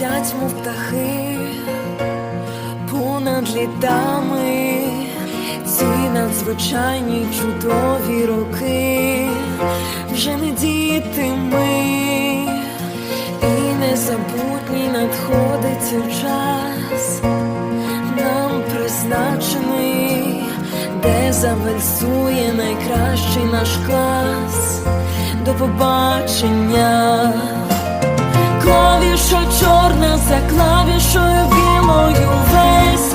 летять, мов птахи, понад літами, ці надзвичайні чудові роки, вже не діти ми, і незабутній надходить час, нам призначений, де завальсує найкращий наш клас. До побачення. Клавіша чорна за клавішою білою весь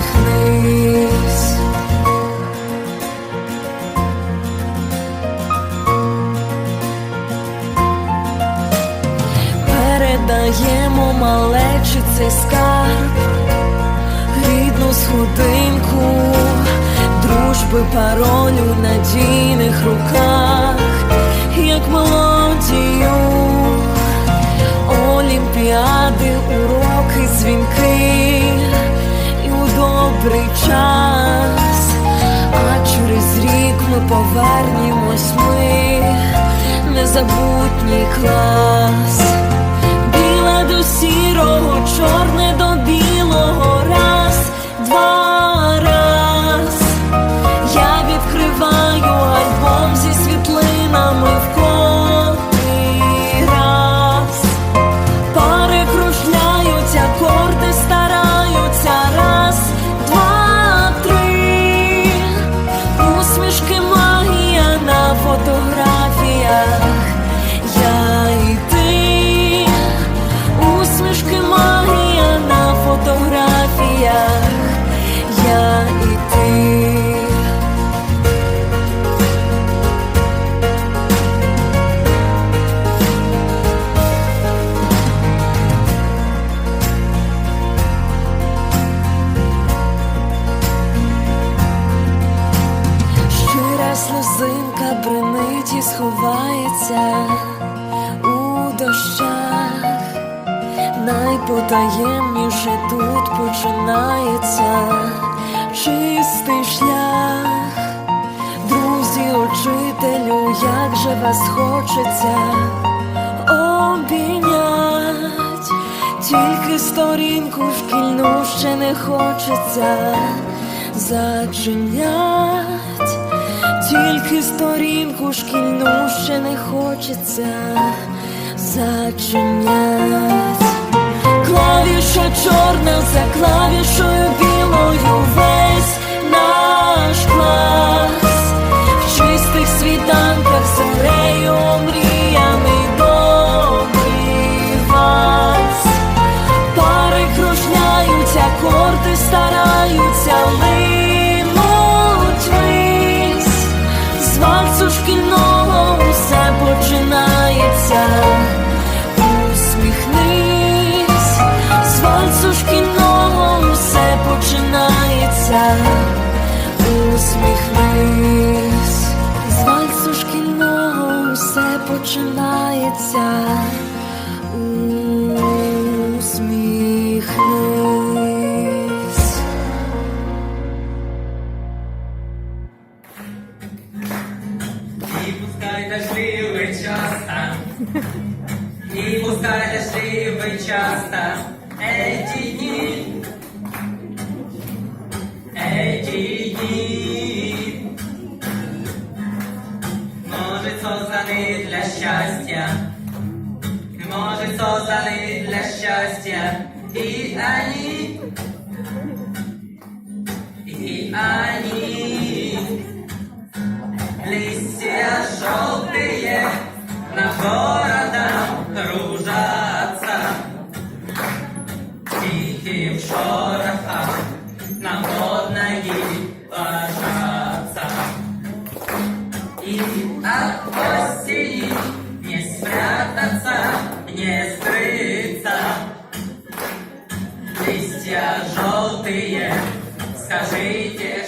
Усміхнись. Передаємо малечі цей скарб, рідну сходинку, дружби паролю в надійних руках, як мелодію, олімпіади, уроки, дзвінки, у добрий час, а через рік ми повернімось ми, незабутній клас. Усмішки магія на фотографіях. Я і ти. Щира сльозинка бренить і сховається найпотаємніше тут починається чистий шлях. Друзі, учителю, як же вас хочеться обійнять, тільки сторінку шкільну ще не хочеться зачинять, тільки сторінку шкільну ще не хочеться зачинять. Клавіша чорна за клавішою усе починається. Усміхнись. І пускай дождливий часто, і пускай дождливий часто, эти дни, счастья, может созданы для счастья, и они, и они. Листья желтые на городом Не скрыться, листья желтые, скажите,